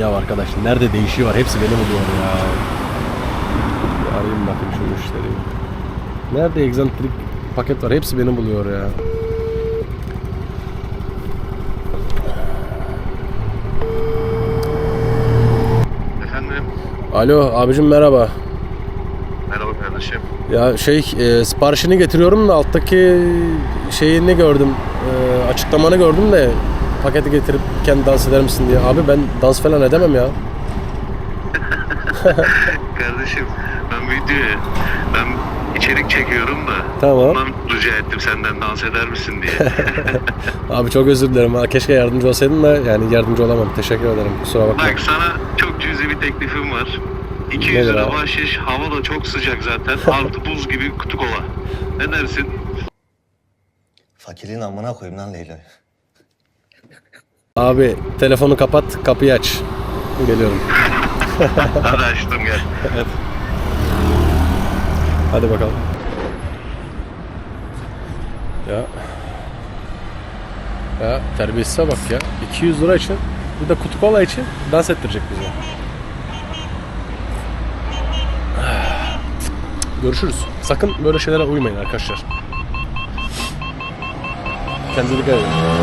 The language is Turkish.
Ya arkadaş nerede değişiyor var hepsi beni buluyor ya. Bir arayayım bakayım şu müşteriyi. Nerede egzantrik paket var hepsi beni buluyor ya. Efendim, Alo abicim merhaba. merhaba kardeşim. Ya şey e, siparişini getiriyorum da alttaki şeyini gördüm. E, açıklamanı gördüm de paketi getirip kendi dans eder misin diye. Abi ben dans falan edemem ya. Kardeşim, ben videoya, ben içerik çekiyorum da. Tamam. Ondan rica ettim senden dans eder misin diye. Abi çok özür dilerim. Ha, Keşke yardımcı olsaydın da yani yardımcı olamam. Teşekkür ederim. Kusura bakma. Bak sana çok cüzi bir teklifim var. 200 Nedir lira abi? bahşiş, hava da çok sıcak zaten. Altı buz gibi kutu kola. Ne dersin? Fakirin amına koyayım lan Leyla'yı. Abi telefonu kapat, kapıyı aç. Geliyorum. Hadi açtım gel. Hadi bakalım. Ya. Ya terbiyesize bak ya. 200 lira için bir de kutu kola için dans ettirecek bizi. Görüşürüz. Sakın böyle şeylere uymayın arkadaşlar. Kendinize dikkat edin.